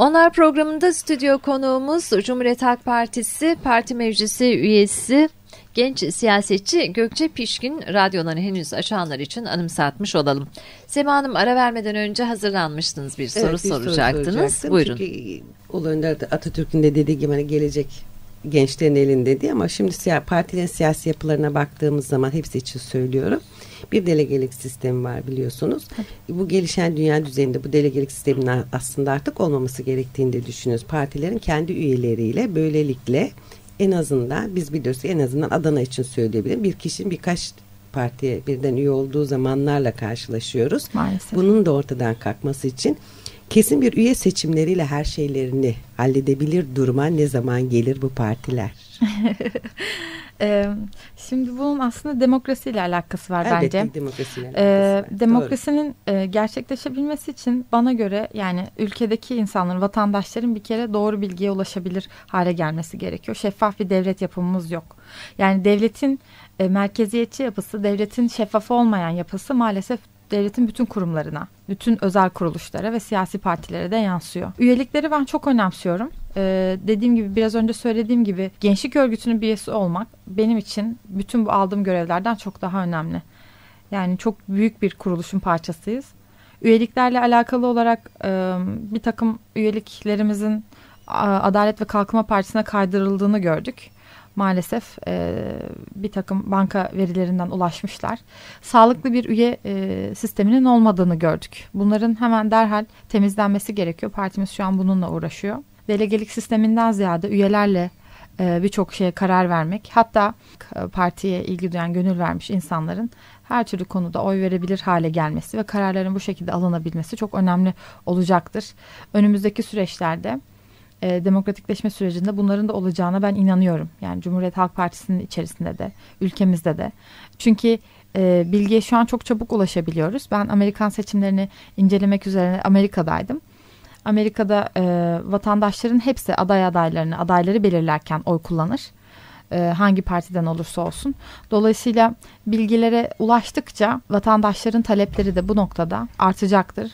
Onlar programında stüdyo konuğumuz Cumhuriyet Halk Partisi Parti Meclisi üyesi genç siyasetçi Gökçe Pişkin radyolarını henüz açanlar için anımsatmış olalım. Sema Hanım ara vermeden önce hazırlanmıştınız bir soru evet, bir soracaktınız. Soru Buyurun. Çünkü Önder Atatürk'ün de dediği gibi hani gelecek gençlerin elinde diye ama şimdi siya, partilerin siyasi yapılarına baktığımız zaman hepsi için söylüyorum. Bir delegelik sistemi var biliyorsunuz. Bu gelişen dünya düzeyinde bu delegelik sisteminin aslında artık olmaması gerektiğini de düşünüyoruz. Partilerin kendi üyeleriyle böylelikle en azından biz biliyoruz en azından Adana için söyleyebilirim. Bir kişinin birkaç partiye birden üye olduğu zamanlarla karşılaşıyoruz. Maalesef. Bunun da ortadan kalkması için kesin bir üye seçimleriyle her şeylerini halledebilir duruma ne zaman gelir bu partiler? Ee, şimdi bunun aslında demokrasiyle alakası var Elbette bence. demokrasiyle Ee, alakası var. demokrasinin e, gerçekleşebilmesi için bana göre yani ülkedeki insanların, vatandaşların bir kere doğru bilgiye ulaşabilir hale gelmesi gerekiyor. Şeffaf bir devlet yapımız yok. Yani devletin e, merkeziyetçi yapısı, devletin şeffaf olmayan yapısı maalesef devletin bütün kurumlarına, bütün özel kuruluşlara ve siyasi partilere de yansıyor. Üyelikleri ben çok önemsiyorum. Ee, dediğim gibi biraz önce söylediğim gibi gençlik örgütünün bir üyesi olmak benim için bütün bu aldığım görevlerden çok daha önemli. Yani çok büyük bir kuruluşun parçasıyız. Üyeliklerle alakalı olarak e, bir takım üyeliklerimizin Adalet ve Kalkınma Partisi'ne kaydırıldığını gördük. Maalesef e, bir takım banka verilerinden ulaşmışlar. Sağlıklı bir üye e, sisteminin olmadığını gördük. Bunların hemen derhal temizlenmesi gerekiyor. Partimiz şu an bununla uğraşıyor. Delegelik sisteminden ziyade üyelerle e, birçok şeye karar vermek hatta e, partiye ilgi duyan gönül vermiş insanların her türlü konuda oy verebilir hale gelmesi ve kararların bu şekilde alınabilmesi çok önemli olacaktır. Önümüzdeki süreçlerde e, demokratikleşme sürecinde bunların da olacağına ben inanıyorum. Yani Cumhuriyet Halk Partisi'nin içerisinde de ülkemizde de. Çünkü e, bilgiye şu an çok çabuk ulaşabiliyoruz. Ben Amerikan seçimlerini incelemek üzere Amerika'daydım. Amerika'da e, vatandaşların hepsi aday adaylarını, adayları belirlerken oy kullanır. E, hangi partiden olursa olsun. Dolayısıyla bilgilere ulaştıkça vatandaşların talepleri de bu noktada artacaktır.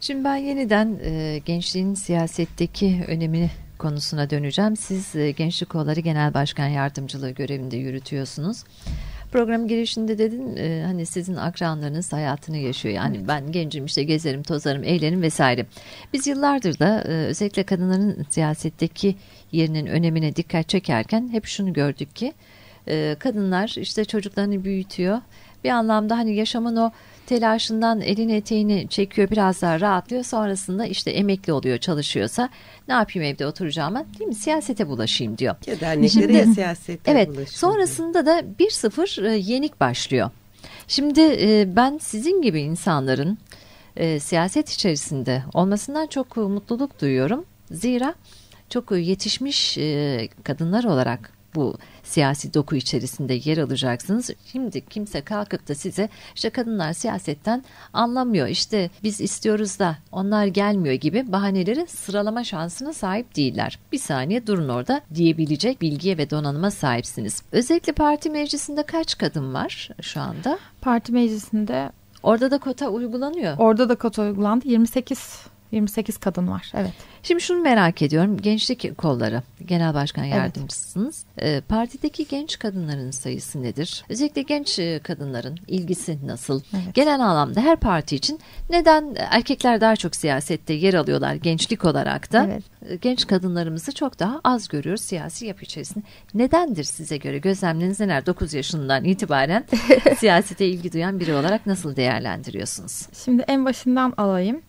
Şimdi ben yeniden e, gençliğin siyasetteki önemini konusuna döneceğim. Siz e, Gençlik Kolları Genel Başkan Yardımcılığı görevinde yürütüyorsunuz. Program girişinde dedin e, hani sizin akranlarınız hayatını yaşıyor. Yani evet. ben gencim işte gezerim, tozarım, eğlenim vesaire. Biz yıllardır da e, özellikle kadınların siyasetteki yerinin önemine dikkat çekerken hep şunu gördük ki e, kadınlar işte çocuklarını büyütüyor. Bir anlamda hani yaşamın o telaşından elini eteğini çekiyor biraz daha rahatlıyor sonrasında işte emekli oluyor çalışıyorsa ne yapayım evde oturacağıma değil mi siyasete bulaşayım diyor. Ya derneklere ya siyasete Evet bulaşayım. sonrasında da 1-0 e, yenik başlıyor. Şimdi e, ben sizin gibi insanların e, siyaset içerisinde olmasından çok mutluluk duyuyorum. Zira çok yetişmiş kadınlar olarak bu siyasi doku içerisinde yer alacaksınız. Şimdi kimse kalkıp da size işte kadınlar siyasetten anlamıyor. İşte biz istiyoruz da onlar gelmiyor gibi bahaneleri sıralama şansına sahip değiller. Bir saniye durun orada diyebilecek bilgiye ve donanıma sahipsiniz. Özellikle parti meclisinde kaç kadın var şu anda? Parti meclisinde Orada da kota uygulanıyor. Orada da kota uygulandı. 28 28 kadın var. Evet. Şimdi şunu merak ediyorum. Gençlik kolları genel başkan yardımcısınız. Evet. Partideki genç kadınların sayısı nedir? Özellikle genç kadınların ilgisi nasıl? Evet. Genel anlamda her parti için neden erkekler daha çok siyasette yer alıyorlar gençlik olarak da? Evet. Genç kadınlarımızı çok daha az görüyoruz siyasi yapı içerisinde. Nedendir size göre? Gözlemleriniz neler? 9 yaşından itibaren siyasete ilgi duyan biri olarak nasıl değerlendiriyorsunuz? Şimdi en başından alayım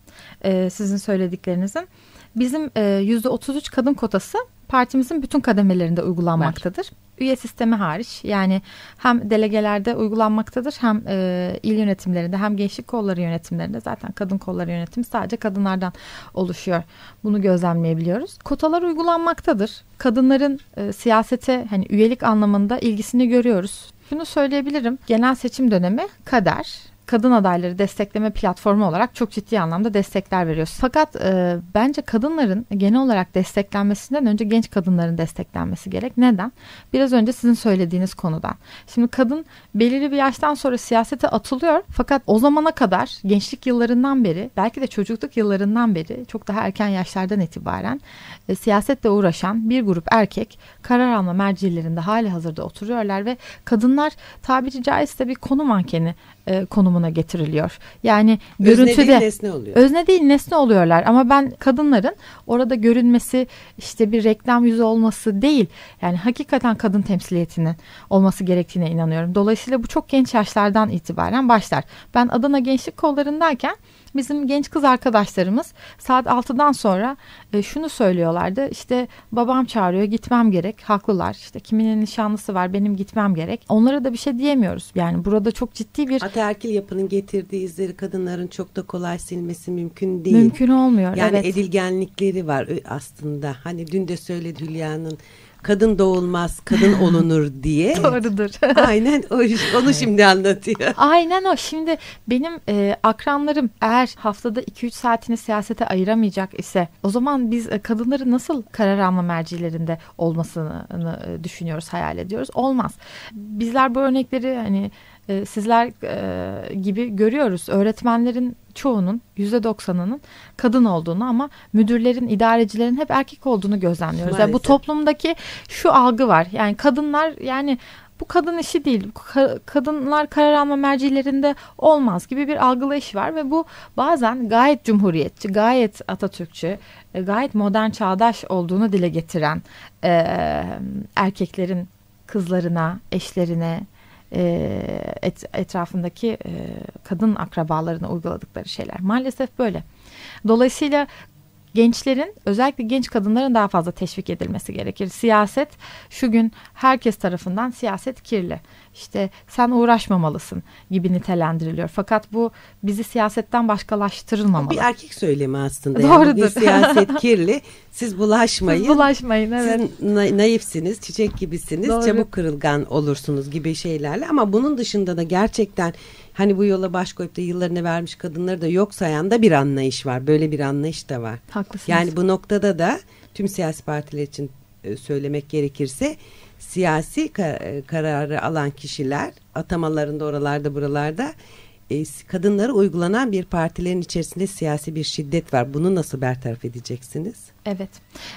e, sizin söylediklerinizin. Bizim e, %33 kadın kotası partimizin bütün kademelerinde uygulanmaktadır. Var. Üye sistemi hariç yani hem delegelerde uygulanmaktadır hem e, il yönetimlerinde hem gençlik kolları yönetimlerinde zaten kadın kolları yönetimi sadece kadınlardan oluşuyor. Bunu gözlemleyebiliyoruz. Kotalar uygulanmaktadır. Kadınların e, siyasete hani üyelik anlamında ilgisini görüyoruz. Şunu söyleyebilirim. Genel seçim dönemi kader kadın adayları destekleme platformu olarak çok ciddi anlamda destekler veriyoruz. Fakat e, bence kadınların genel olarak desteklenmesinden önce genç kadınların desteklenmesi gerek. Neden? Biraz önce sizin söylediğiniz konudan. Şimdi kadın belirli bir yaştan sonra siyasete atılıyor fakat o zamana kadar gençlik yıllarından beri belki de çocukluk yıllarından beri çok daha erken yaşlardan itibaren e, siyasetle uğraşan bir grup erkek karar alma mercilerinde hali hazırda oturuyorlar ve kadınlar tabiri caizse bir konu mankeni e, konumuna getiriliyor. Yani özne görüntüde değil, nesne oluyor. özne değil nesne oluyorlar ama ben kadınların orada görünmesi işte bir reklam yüzü olması değil yani hakikaten kadın temsiliyetinin olması gerektiğine inanıyorum. Dolayısıyla bu çok genç yaşlardan itibaren başlar. Ben Adana Gençlik Kollarındayken bizim genç kız arkadaşlarımız saat 6'dan sonra e, şunu söylüyorlardı. İşte babam çağırıyor gitmem gerek. Haklılar. İşte kiminin nişanlısı var benim gitmem gerek. Onlara da bir şey diyemiyoruz. Yani burada çok ciddi bir Ataerkil yapının getirdiği izleri kadınların çok da kolay silmesi mümkün değil. mümkün olmuyor. Yani evet. edilgenlikleri var ö- aslında. Hani dün de söyledi Hülya'nın kadın doğulmaz, kadın olunur diye. Doğrudur. Aynen o, onu şimdi anlatıyor. Aynen o. Şimdi benim e, akranlarım eğer haftada 2-3 saatini siyasete ayıramayacak ise o zaman biz e, kadınların nasıl karar alma mercilerinde olmasını e, düşünüyoruz, hayal ediyoruz. Olmaz. Bizler bu örnekleri hani e, sizler e, gibi görüyoruz. Öğretmenlerin çoğunun %90'ının kadın olduğunu ama müdürlerin, idarecilerin hep erkek olduğunu gözlemliyoruz. Yani bu toplumdaki şu algı var. Yani kadınlar yani bu kadın işi değil. Ka- kadınlar karar alma mercilerinde olmaz gibi bir algılayış var ve bu bazen gayet cumhuriyetçi, gayet Atatürkçü, e, gayet modern çağdaş olduğunu dile getiren e, erkeklerin kızlarına, eşlerine, et, etrafındaki e, kadın akrabalarına uyguladıkları şeyler. Maalesef böyle. Dolayısıyla gençlerin özellikle genç kadınların daha fazla teşvik edilmesi gerekir. Siyaset şu gün herkes tarafından siyaset kirli. İşte sen uğraşmamalısın gibi nitelendiriliyor. Fakat bu bizi siyasetten başkalaştırılmamalı. Bir erkek söylemi aslında. Yani Doğrudur. bugün siyaset kirli. Siz bulaşmayın. Siz bulaşmayın evet. Siz na- naifsiniz, çiçek gibisiniz, Doğru. çabuk kırılgan olursunuz gibi şeylerle ama bunun dışında da gerçekten hani bu yola baş koyup da yıllarını vermiş kadınları da yok sayan da bir anlayış var. Böyle bir anlayış da var. Haklısınız. Yani bu noktada da tüm siyasi partiler için e, söylemek gerekirse siyasi e, kararı alan kişiler atamalarında oralarda buralarda e, kadınlara uygulanan bir partilerin içerisinde siyasi bir şiddet var. Bunu nasıl bertaraf edeceksiniz? Evet.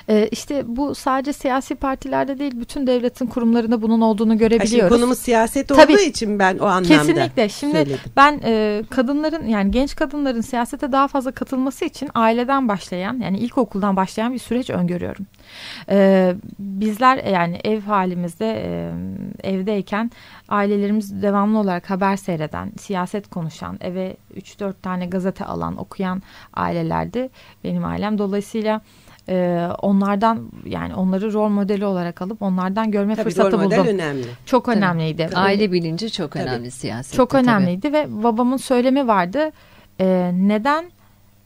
Ee, işte bu sadece siyasi partilerde değil bütün devletin kurumlarında bunun olduğunu Ha, şimdi görebiliyoruz. konumuz siyaset Tabii. olduğu için ben o anlamda Kesinlikle. Şimdi söyledim. ben e, kadınların yani genç kadınların siyasete daha fazla katılması için aileden başlayan yani ilkokuldan başlayan bir süreç öngörüyorum. E, bizler yani ev halimizde e, evdeyken ailelerimiz devamlı olarak haber seyreden, siyaset konuşan, eve 3-4 tane gazete alan, okuyan ailelerdi benim ailem. Dolayısıyla e, onlardan yani onları rol modeli olarak alıp onlardan görme Tabii fırsatı rol model buldum. önemli. Çok Tabii. önemliydi. Aile bilinci çok Tabii. önemli siyasette. Çok tabii. önemliydi ve babamın söylemi vardı. Ee, neden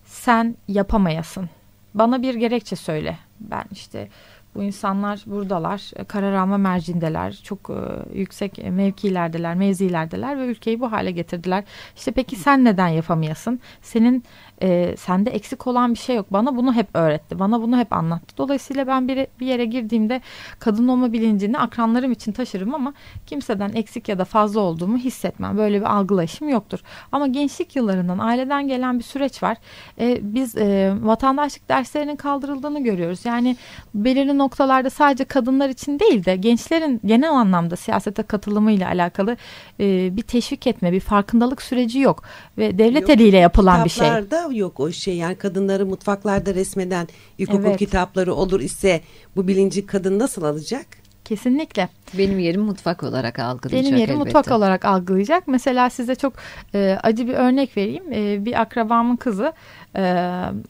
sen yapamayasın? Bana bir gerekçe söyle. Ben işte bu insanlar buradalar, e, karar alma mercindeler, çok e, yüksek mevkilerdeler, mevzilerdeler ve ülkeyi bu hale getirdiler. İşte peki sen neden yapamayasın? Senin e, sende eksik olan bir şey yok. Bana bunu hep öğretti, bana bunu hep anlattı. Dolayısıyla ben bir, bir yere girdiğimde kadın olma bilincini akranlarım için taşırım ama kimseden eksik ya da fazla olduğumu hissetmem. Böyle bir algılayışım yoktur. Ama gençlik yıllarından aileden gelen bir süreç var. E, biz e, vatandaşlık derslerinin kaldırıldığını görüyoruz. Yani belirli noktalarda sadece kadınlar için değil de gençlerin genel anlamda siyasete katılımıyla alakalı e, bir teşvik etme, bir farkındalık süreci yok ve devlet Yok. eliyle yapılan bir şey. Kitaplarda yok o şey yani kadınları mutfaklarda resmeden ilkokul Evet. kitapları olur ise bu bilinci kadın nasıl alacak? Kesinlikle. Benim yerim mutfak olarak algılayacak Benim yerim elbette. mutfak olarak algılayacak. Mesela size çok e, acı bir örnek vereyim. E, bir akrabamın kızı e,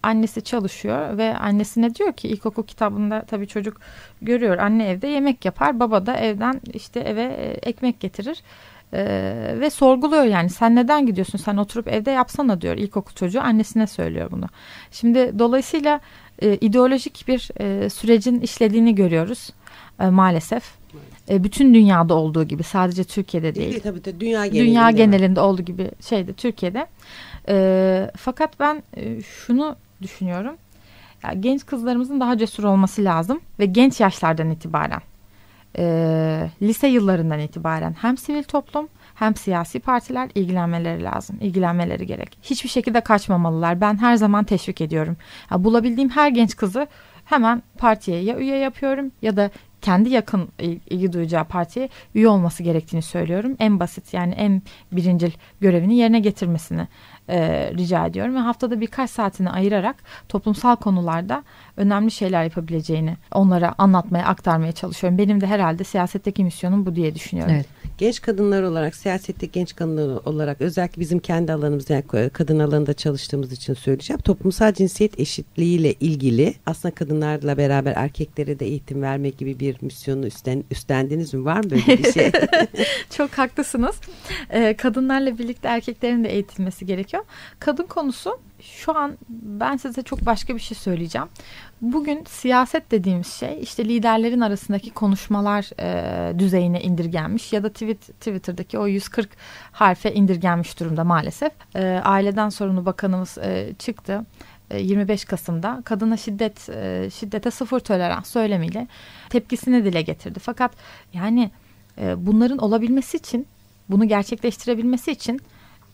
annesi çalışıyor ve annesine diyor ki ilkokul kitabında tabii çocuk görüyor. Anne evde yemek yapar, baba da evden işte eve e, ekmek getirir. E, ve sorguluyor yani sen neden gidiyorsun sen oturup evde yapsana diyor ilkokul çocuğu annesine söylüyor bunu. Şimdi dolayısıyla e, ideolojik bir e, sürecin işlediğini görüyoruz e, maalesef. E, bütün dünyada olduğu gibi sadece Türkiye'de değil. Değil, tabii, tabii, dünya genelinde. Dünya genelinde olduğu gibi şeyde Türkiye'de. E, fakat ben e, şunu düşünüyorum. Ya, genç kızlarımızın daha cesur olması lazım ve genç yaşlardan itibaren e, lise yıllarından itibaren hem sivil toplum hem siyasi partiler ilgilenmeleri lazım. ilgilenmeleri gerek. Hiçbir şekilde kaçmamalılar. Ben her zaman teşvik ediyorum. Ya, bulabildiğim her genç kızı hemen partiye ya üye yapıyorum ya da kendi yakın ilgi duyacağı partiye üye olması gerektiğini söylüyorum. En basit yani en birincil görevini yerine getirmesini e, rica ediyorum ve haftada birkaç saatini ayırarak toplumsal konularda önemli şeyler yapabileceğini onlara anlatmaya, aktarmaya çalışıyorum. Benim de herhalde siyasetteki misyonum bu diye düşünüyorum. Evet. Genç kadınlar olarak, siyasette genç kadınlar olarak özellikle bizim kendi alanımız yani kadın alanında çalıştığımız için söyleyeceğim. Toplumsal cinsiyet eşitliğiyle ilgili aslında kadınlarla beraber erkeklere de eğitim vermek gibi bir misyonu üstlen, üstlendiniz mi? Var mı böyle bir şey? Çok haklısınız. Ee, kadınlarla birlikte erkeklerin de eğitilmesi gerekiyor. Kadın konusu şu an ben size çok başka bir şey söyleyeceğim. Bugün siyaset dediğimiz şey işte liderlerin arasındaki konuşmalar e, düzeyine indirgenmiş ya da tweet, Twitter'daki o 140 harfe indirgenmiş durumda maalesef. E, aileden sorumlu bakanımız e, çıktı. 25 Kasım'da kadına şiddet e, şiddete sıfır tolerans söylemiyle tepkisini dile getirdi. Fakat yani e, bunların olabilmesi için bunu gerçekleştirebilmesi için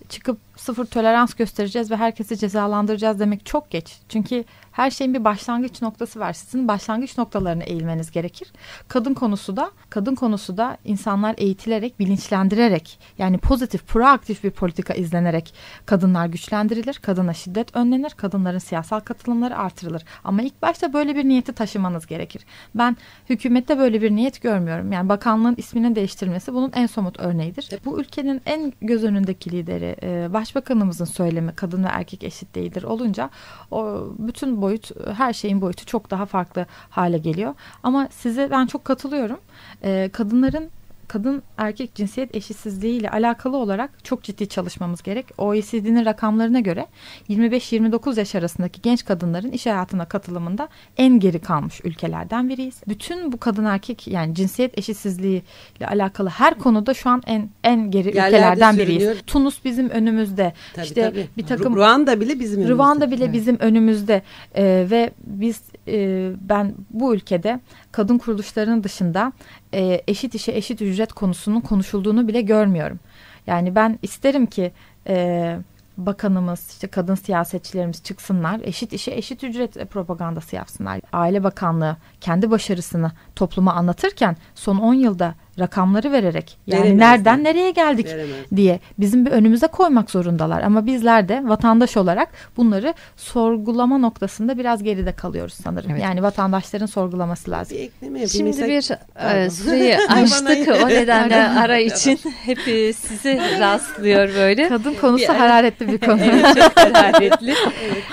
çıkıp sıfır tolerans göstereceğiz ve herkesi cezalandıracağız demek çok geç. Çünkü her şeyin bir başlangıç noktası var. Sizin başlangıç noktalarını eğilmeniz gerekir. Kadın konusu da kadın konusu da insanlar eğitilerek, bilinçlendirerek yani pozitif, proaktif bir politika izlenerek kadınlar güçlendirilir, kadına şiddet önlenir, kadınların siyasal katılımları artırılır. Ama ilk başta böyle bir niyeti taşımanız gerekir. Ben hükümette böyle bir niyet görmüyorum. Yani bakanlığın isminin değiştirilmesi bunun en somut örneğidir. Bu ülkenin en göz önündeki lideri e, başbakanımızın söylemi kadın ve erkek eşit değildir olunca o bütün boyut her şeyin boyutu çok daha farklı hale geliyor. Ama size ben çok katılıyorum. Ee, kadınların kadın erkek cinsiyet eşitsizliği ile alakalı olarak çok ciddi çalışmamız gerek. OECD'nin rakamlarına göre 25-29 yaş arasındaki genç kadınların iş hayatına katılımında en geri kalmış ülkelerden biriyiz. Bütün bu kadın erkek yani cinsiyet eşitsizliği ile alakalı her konuda şu an en en geri Yerlerde ülkelerden sürünüyor. biriyiz. Tunus bizim önümüzde. Tabii, işte tabii. bir takım Ruanda bile bizim önümüzde. Rwanda bile Evet. bizim önümüzde Ee, ve biz e, ben bu ülkede kadın kuruluşlarının dışında e, eşit işe eşit ücret konusunun konuşulduğunu bile görmüyorum. Yani ben isterim ki e, bakanımız işte kadın siyasetçilerimiz çıksınlar eşit işe eşit ücret propagandası yapsınlar. Aile Bakanlığı kendi başarısını topluma anlatırken son 10 yılda rakamları vererek yani Veremezler. nereden nereye geldik Veremez. diye bizim bir önümüze koymak zorundalar. Ama bizler de vatandaş olarak bunları sorgulama noktasında biraz geride kalıyoruz sanırım. Evet. Yani vatandaşların sorgulaması lazım. Bir ekleme yapayım. Şimdi Mesela- bir e, süreyi açtık o nedenle ara için hep sizi rastlıyor böyle. Kadın konusu Bir ara- hararetli bir konu. Evet, çok hararetli.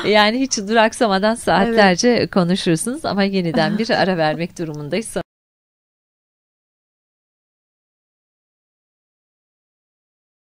Yani hiç duraksamadan saatlerce konuşursunuz ama yeniden bir ara vermek durumundayız.